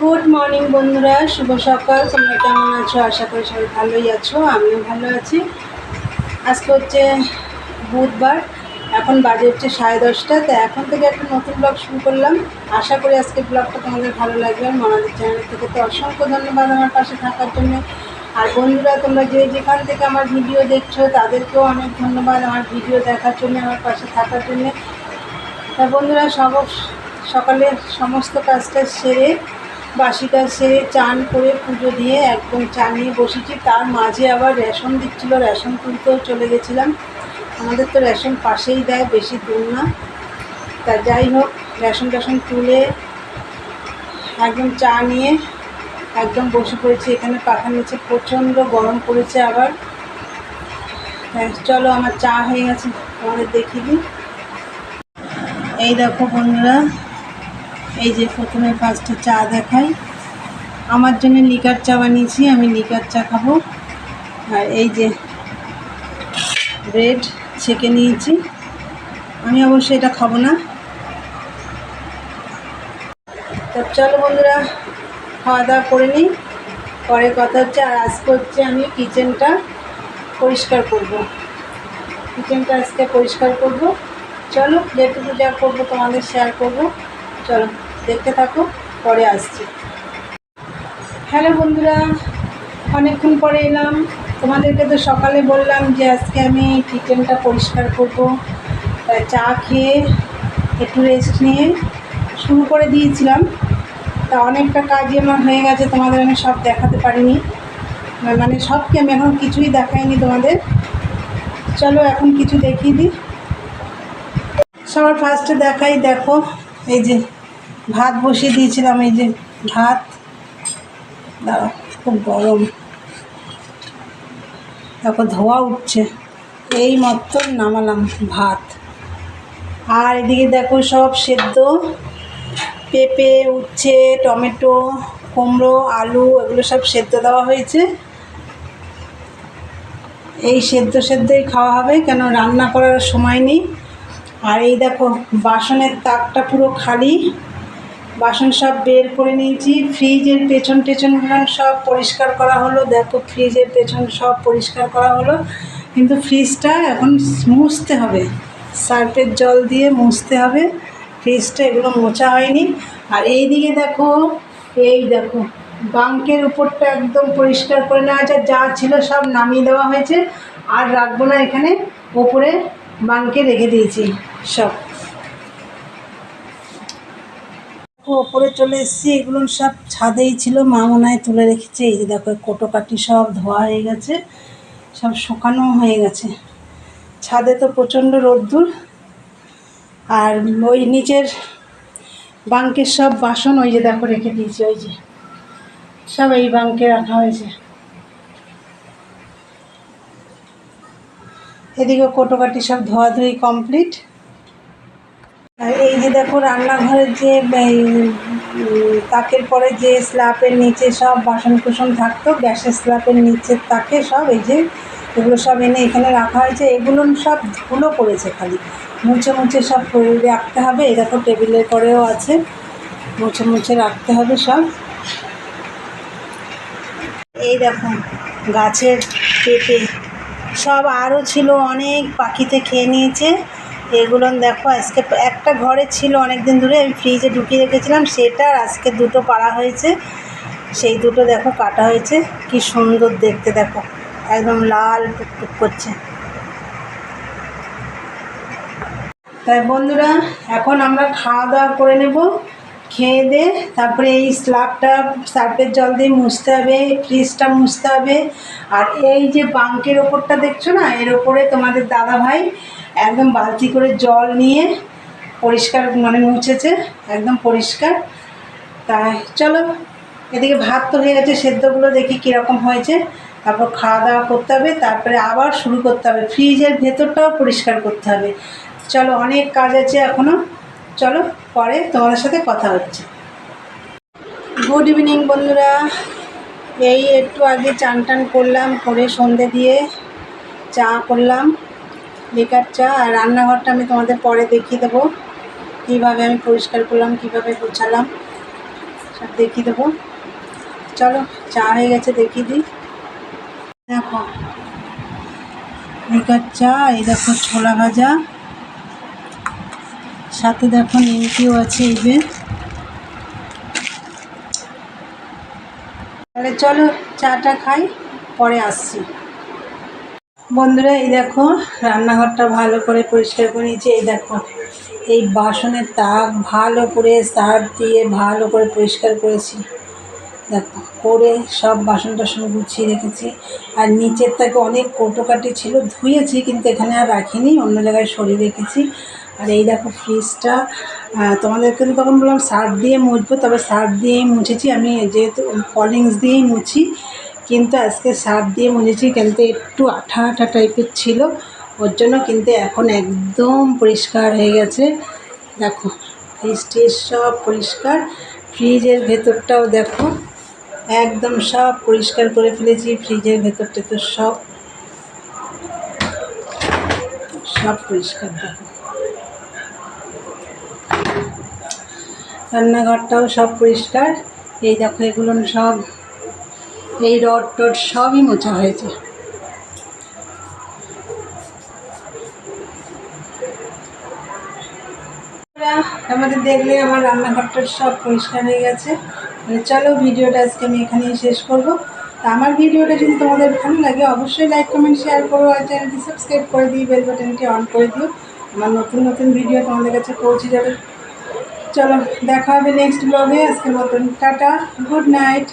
Good morning বন্ধুরা। শুভ সকাল। তোমরা কেমন আছো? আশা করি সবাই ভালোই আছো। আমিও ভালো আছি। আজকে হচ্ছে বুধবার। এখন বাজে হচ্ছে সাড়ে দশটা। তো এখন থেকে একটা নতুন ব্লগ শুরু করলাম। আশা করি আজকে ব্লগটা তোমাদের ভালো লাগবে। আর মনাদের চ্যানেল থেকে তো অসংখ্য ধন্যবাদ আমার পাশে থাকার জন্য। আর বন্ধুরা, তোমরা যে যেখান থেকে আমার ভিডিও দেখছ, তাদেরকেও অনেক ধন্যবাদ আমার ভিডিও দেখার জন্য, আমার পাশে থাকার জন্য। তা বন্ধুরা, সব সকালে সমস্ত কাজটা সেরে বাসি কাজ সেরে চান করে পুজো দিয়ে একদম চা নিয়ে বসেছি। তার মাঝে আবার রেশন দিচ্ছিল, রেশন তুলতেও চলে গেছিলাম। আমাদের তো রেশন পাশেই দেয়, বেশি দূর না। তা যাই হোক, রেশন টেশন তুলে একদম চা নিয়ে একদম বসে পড়েছি। এখানে পাখার নিচে প্রচণ্ড গরম পড়েছে আবার। চলো, আমার চা হয়ে গেছে, তোমাদের দেখিয়ে এই দেখো বন্ধুরা এই যে প্রথমে পাঁচটা চা দেখাই। আমার জন্য লিকার চা বানিয়েছি, আমি লিকার চা খাব। আর এই যে ব্রেড ছেঁকে নিয়েছি। আমি অবশ্যই এটা খাব না। তো চলো বন্ধুরা, খাওয়া দাওয়া করে নিই। পরে কথা হচ্ছে, আর আজকে হচ্ছে আমি কিচেনটা পরিষ্কার করব। কিচেনটা আজকে পরিষ্কার করব। চলো যেটুকু যা করব তোমাদের শেয়ার করব। চলো। দেখতে থাকো, পরে আসছি। হ্যালো বন্ধুরা, অনেকক্ষণ পরে এলাম। তোমাদেরকে তো সকালে বললাম যে আজকে আমি কিচেনটা পরিষ্কার করব। চা খেয়ে একটু রেস্ট নিয়ে শুরু করে দিয়েছিলাম। তা অনেকটা কাজই আমার হয়ে গেছে, তোমাদের আমি সব দেখাতে পারিনি। মানে সবকে আমি এখন কিছুই দেখাইনি তোমাদের। চলো এখন কিছু দেখিয়ে দিই। সবার ফার্স্টে দেখাই, দেখো, এই যে ভাত বসিয়ে দিয়েছিলাম, এই যে ভাত। খুব গরম। তারপর ধোয়া উঠছে। এই মতন নামালাম ভাত। আর এদিকে দেখো সব সেদ্ধ। পেঁপে উচ্ছে, টমেটো, কুমড়ো, আলু, এগুলো সব সেদ্ধ দেওয়া হয়েছে। এই সেদ্ধ সেদ্ধই খাওয়া হবে, কেন রান্না করার সময় নেই। আর এই দেখো, বাসনের তাকটা পুরো খালি। বাসন সব বের করে নিয়েছি, ফ্রিজের পেছন টেছনগুলো সব পরিষ্কার করা হলো, দেখো ফ্রিজের পেছন সব পরিষ্কার করা হলো, কিন্তু ফ্রিজটা এখন মুছতে হবে, সার্ফের জল দিয়ে মুছতে হবে, ফ্রিজটা এগুলো মোছা হয়নি, আর এই দিকে দেখো, এই দেখো, বাঙ্কের উপরটা একদম পরিষ্কার করে নেওয়া আছে, যা ছিল সব নামিয়ে দেওয়া হয়েছে, আর রাখব না এখানে, ওপরে বাঙ্কে রেখে দিয়েছি, সব। ওপরে চলে এসেছি, এগুলো সব ছাদেই ছিল, মা মনে তুলে রেখেছে, এই যে দেখো কোটো কাটি সব ধোয়া হয়ে গেছে, সব শুকানো হয়ে গেছে। ছাদে তো প্রচণ্ড রোদ্দুর, আর ওই নিচের বাঙ্কের সব বাসন ওই যে দেখো রেখে দিয়েছি, ওই যে, সব এই বাঙ্কে রাখা হয়েছে। এদিকে কোটোকাটি সব ধোয়াধুয়ি কমপ্লিট এই যে দেখো রান্নাঘরের যে তাকের পরে যে স্ল্যাপের নিচে সব বাসন কুসন থাকতো, গ্যাসের স্ল্যাপের নিচের তাকে সব এই যে এগুলো সব এনে এখানে রাখা হয়েছে। এগুলো সব ধুলো পড়েছে খালি। মুছে মুছে সব রাখতে হবে। এই দেখো টেবিলের পরেও আছে। মুছে মুছে রাখতে হবে সব। এই দেখো গাছের পেঁপে সব আরও ছিল, অনেক পাখিতে খেয়ে নিয়েছে। এগুলো দেখো, আজকে একটা ঘরে ছিল অনেক দিন ধরে, আমি ফ্রিজে ঢুকিয়ে রেখেছিলাম, সেটা আজকে দুটো পাড়া হয়েছে। সেই দুটো দেখো কাটা হয়েছে, কি সুন্দর দেখতে দেখো, একদম লাল টুকটুক করছে। তাই বন্ধুরা, এখন আমরা খাওয়া দাওয়া করে নেব, খেয়ে দে তারপরে এই স্ল্যাবটা সার্ফের জল দিয়ে মুছতে হবে ফ্রিজটা মুছতে হবে। আর এই যে বাঙ্কের ওপরটা দেখছ না, এর ওপরে তোমাদের দাদা ভাই একদম বালতি করে জল নিয়ে পরিষ্কার মানে মুছেছে, একদম পরিষ্কার। তাই চলো, এদিকে ভাত তো হয়ে গেছে, সেদ্ধগুলো দেখি কীরকম হয়েছে। তারপর খাওয়া দাওয়া করতে হবে, তারপরে আবার শুরু করতে হবে। ফ্রিজের ভেতরটাও পরিষ্কার করতে হবে। চলো, অনেক কাজ আছে এখনও চলো, পরে তোমাদের সাথে কথা হচ্ছে। গুড ইভিনিং বন্ধুরা। এই একটু আগে চান টান করলাম, করে সন্ধে দিয়ে চা করলাম। বেকার চা আর রান্নাঘরটা আমি তোমাদের পরে দেখিয়ে দেবো। কীভাবে আমি পরিষ্কার করলাম, কীভাবে গোছালাম, সব দেখিয়ে দেবো। চলো, চা হয়ে গেছে, দেখিয়ে দিই। দেখো লিকার চা, এই দেখো ছোলা ভাজা। সাথে দেখো নিমকিও আছে এই তাহলে চলো, চাটা খাই, পরে আসছি। বন্ধুরা, এই দেখো, রান্নাঘরটা ভালো করে পরিষ্কার করে নিয়েছি। এই দেখো, এই বাসনের তাক ভালো করে সার্ফ দিয়ে ভালো করে পরিষ্কার করেছি। দেখো, করে সব বাসন টাসন গুছিয়ে রেখেছি। আর নিচের থেকে অনেক কোটোকাটি ছিল, ধুয়েছি, কিন্তু এখানে আর রাখিনি, অন্য জায়গায় সরিয়ে রেখেছি। আর এই দেখো ফ্রিজটা তোমাদেরকে তো তখন বললাম সার্ফ দিয়ে মুছবো, তবে সার্ফ দিয়েই মুছেছি। আমি যেহেতু কলিংস দিয়েই মুছি। কিন্তু আজকে সার দিয়ে মুছেছি কিন্তু একটু আঠা আঠা টাইপের ছিল। ওর জন্য কিন্তু এখন একদম পরিষ্কার হয়ে গেছে। দেখো ট্রিজ সব পরিষ্কার। ফ্রিজের ভেতরটাও দেখো, একদম সব পরিষ্কার করে ফেলেছি। ফ্রিজের ভেতরটা তো সব সব পরিষ্কার দেখো। রান্নাঘরটাও সব পরিষ্কার। এই দেখো, এগুলো সব এই রড টড সবই মোছা হয়েছে। আমাদের দেখলে আমার রান্নাঘরটা সব পরিষ্কার হয়ে গেছে। চলো ভিডিওটা আজকে আমি এখানেই শেষ করব। তা আমার ভিডিওটা যদি তোমাদের ভালো লাগে, অবশ্যই লাইক কমেন্ট শেয়ার করো আর চ্যানেলটি সাবস্ক্রাইব করে দিই বেল বাটনটি অন করে দিও। আমার নতুন নতুন ভিডিও তোমাদের কাছে পৌঁছে যাবে। চলো, দেখা হবে নেক্সট ব্লগে আজকের মতন টাটা গুড নাইট